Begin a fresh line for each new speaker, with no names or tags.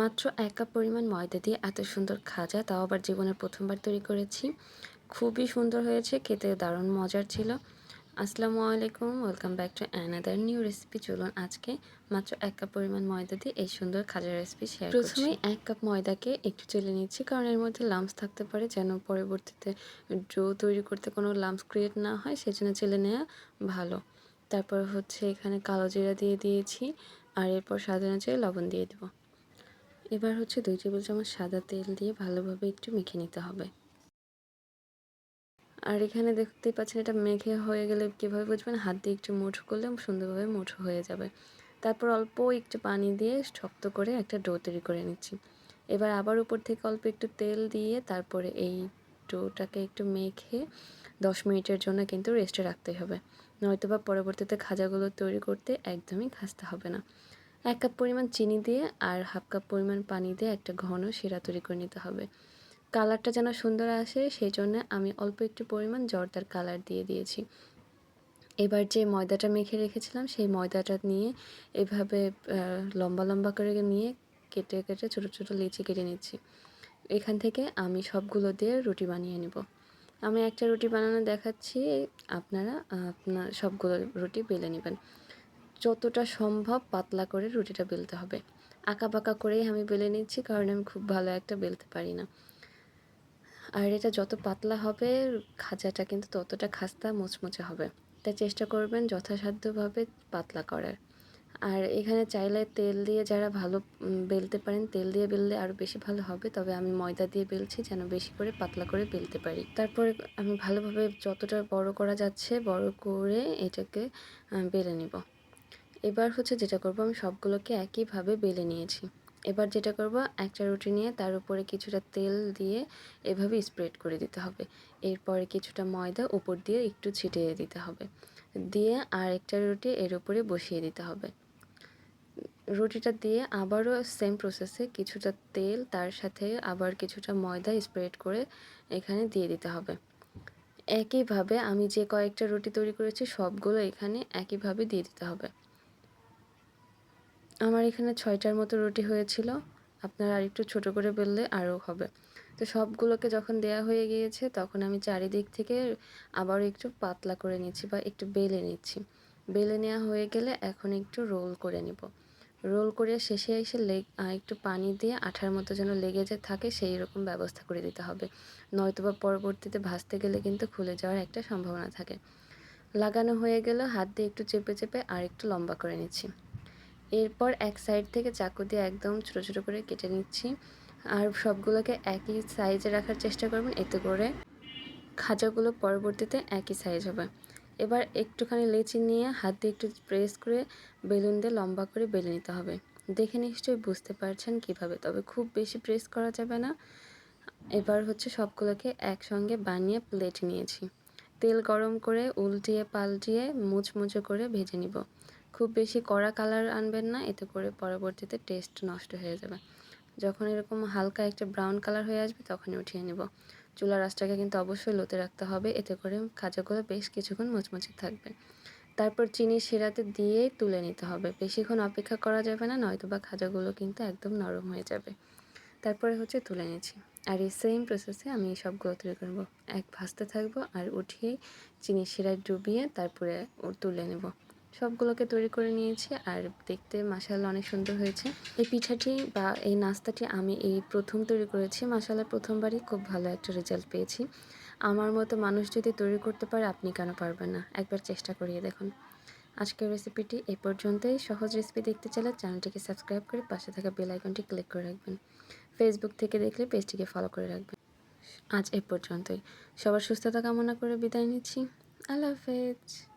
মাত্র এক কাপ পরিমাণ ময়দা দিয়ে এত সুন্দর খাজা, তাও আবার জীবনের প্রথমবার তৈরি করেছি। খুবই সুন্দর হয়েছে, খেতে দারুণ মজার ছিল। আসসালামু আলাইকুম welcome back to another new recipe চলুন আজকে মাত্র এক কাপ পরিমাণ ময়দা দিয়ে এই সুন্দর খাজা রেসিপি শেয়ার প্রথমে এক কাপ ময়দাকে একটু চেলে নিচ্ছি, কারণ এর মধ্যে লামস থাকতে পারে, যেন পরবর্তীতে ডো তৈরি করতে কোনো লামস ক্রিয়েট না হয়, সেজন্য চেলে নেওয়া ভালো। তারপর হচ্ছে এখানে কালো জিরা দিয়ে দিয়েছি, আর এরপর স্বাদ অনুযায়ী লবণ দিয়ে দেবো। এবার হচ্ছে দুই টেবিল চামচ সাদা তেল দিয়ে ভালোভাবে একটু মেখে নিতে হবে। আর এখানে দেখতেই পাচ্ছেন এটা মেখে হয়ে গেলে কীভাবে বুঝবেন? হাত দিয়ে একটু মুঠো করলে সুন্দরভাবে মুঠো হয়ে যাবে। তারপর অল্প একটু পানি দিয়ে শক্ত করে একটা ডো তৈরি করে নিচ্ছি। এবার আবার উপর থেকে অল্প একটু তেল দিয়ে তারপরে এই ডোটাকে একটু মেখে দশ মিনিটের জন্য কিন্তু রেস্টে রাখতে হবে। নয়তোবা পরবর্তীতে খাজাগুলো তৈরি করতে একদমই খাসতে হবে না। এক কাপ পরিমাণ চিনি দিয়ে আর হাফ কাপ পরিমাণ পানি দিয়ে একটা ঘন শিরা তৈরি করে নিতে হবে। কালারটা যেন সুন্দর আসে, সেই জন্য আমি অল্প একটু পরিমাণ জর্দার কালার দিয়ে দিয়েছি। এবার যে ময়দাটা মেখে রেখেছিলাম, সেই ময়দাটা নিয়ে এভাবে লম্বা লম্বা করে নিয়ে কেটে কেটে ছোটো ছোটো লিচি কেটে নিচ্ছি। এখান থেকে আমি সবগুলো দিয়ে রুটি বানিয়ে নেব। আমি একটা রুটি বানানো দেখাচ্ছি, আপনারা আপনার সবগুলো রুটি বেলে নেবেন। যতটা সম্ভব পাতলা করে রুটিটা বেলতে হবে। আঁকা বাঁকা করেই আমি বেলে নিচ্ছি, কারণ আমি খুব ভালো একটা বেলতে পারি না। আর এটা যত পাতলা হবে, খাজাটা কিন্তু ততটা খাস্তা মুচমুচে হবে। তাই চেষ্টা করবেন যথাসাধ্যভাবে পাতলা করার। আর এখানে চাইলে তেল দিয়ে যারা ভালো বেলতে পারেন, তেল দিয়ে বেললে আরও বেশি ভালো হবে। তবে আমি ময়দা দিয়ে বেলছি যেন বেশি করে পাতলা করে বেলতে পারি। তারপরে আমি ভালোভাবে যতটা বড় করা যাচ্ছে, বড় করে এটাকে বেলে নিব। এবার হচ্ছে যেটা করব, আমি সবগুলোকে একইভাবে বেলে নিয়েছি। এবার যেটা করব, একটা রুটি নিয়ে তার উপরে কিছুটা তেল দিয়ে এভাবে স্প্রেড করে দিতে হবে। এরপরে কিছুটা ময়দা উপর দিয়ে একটু ছিটিয়ে দিতে হবে। দিয়ে আর একটা রুটি এর উপরে বসিয়ে দিতে হবে। রুটিটা দিয়ে আবারও সেম প্রসেসে কিছুটা তেল, তার সাথে আবার কিছুটা ময়দা স্প্রেড করে এখানে দিয়ে দিতে হবে। একইভাবে আমি যে কয়েকটা রুটি তৈরি করেছি, সবগুলো এখানে একইভাবে দিয়ে দিতে হবে। আমার এখানে ছয়টার মতো রুটি হয়েছিল। আপনারা আরেকটু ছোট করে বেললে আরও হবে। তো সবগুলোকে যখন দেয়া হয়ে গিয়েছে, তখন আমি চারিদিক থেকে আবার একটু পাতলা করে নিচ্ছি বা একটু বেলে নিচ্ছি। বেলে নেওয়া হয়ে গেলে এখন একটু রোল করে নিব। রোল করে শেষে এসে লেগ একটু পানি দিয়ে আঠার মতো যেন লেগে যে থাকে, সেই রকম ব্যবস্থা করে দিতে হবে। নয়তোবা পরবর্তীতে ভাজতে গেলে কিন্তু খুলে যাওয়ার একটা সম্ভাবনা থাকে। লাগানো হয়ে গেল, হাত দিয়ে একটু চেপে চেপে আর একটু লম্বা করে নিচ্ছি। এরপর এক সাইড থেকে চাকু দিয়ে একদম ছোটো ছোটো করে কেটে নিচ্ছি। আর সবগুলোকে একই সাইজে রাখার চেষ্টা করবেন, এতে করে খাঁচাগুলো পরবর্তীতে একই সাইজ হবে। এবার একটুখানি লেচি নিয়ে হাত দিয়ে একটু প্রেস করে বেলুন দিয়ে লম্বা করে বেলে নিতে হবে। দেখে নিশ্চয়ই বুঝতে পারছেন কীভাবে, তবে খুব বেশি প্রেস করা যাবে না। এবার হচ্ছে সবগুলোকে একসঙ্গে বানিয়ে প্লেট নিয়েছি। তেল গরম করে উল্টিয়ে পাল্টিয়ে মুচমুচে করে ভেজে নিব। খুব বেশি কড়া কালার আনবেন না, এতে করে পরবর্তীতে টেস্ট নষ্ট হয়ে যাবে। যখন এরকম হালকা একটা ব্রাউন কালার হয়ে আসবে, তখনই উঠিয়ে নেব। চুলার আঁচটাকে কিন্তু অবশ্যই লোতে রাখতে হবে, এতে করে খাজাগুলো বেশ কিছুক্ষণ মুচমুচে থাকবে। তারপর চিনি শিরাতে দিয়েই তুলে নিতে হবে। বেশিক্ষণ অপেক্ষা করা যাবে না, নয়তো বা খাজাগুলো কিন্তু একদম নরম হয়ে যাবে। তারপরে হচ্ছে তুলে নিচ্ছি। আর এই সেম প্রসেসে আমি সবগুলো তৈরি করব এক ভাজতে থাকব আর উঠিয়ে চিনি শিরায় ডুবিয়ে তারপরে তুলে নেব। সবগুলোকে তৈরি করে নিয়েছি আর দেখতে মাসাল্লা অনেক সুন্দর হয়েছে। এই পিঠাটি বা এই নাস্তাটি আমি এই প্রথম তৈরি করেছি। মাসাল্লাহ প্রথমবারই খুব ভালো একটা রেজাল্ট পেয়েছি। আমার মতো মানুষ যদি তৈরি করতে পারে, আপনি কেন পারবেন না? একবার চেষ্টা করিয়ে দেখুন। আজকের রেসিপিটি এ পর্যন্তই। সহজ রেসিপি দেখতে চাইলে চ্যানেলটিকে সাবস্ক্রাইব করে পাশে থাকা বেল আইকনটি ক্লিক করে রাখবেন। ফেসবুক থেকে দেখলে পেজটিকে ফলো করে রাখবেন। আজ এ পর্যন্তই। সবার সুস্থতা কামনা করে বিদায় নিচ্ছি। আল্লাহ হাফেজ।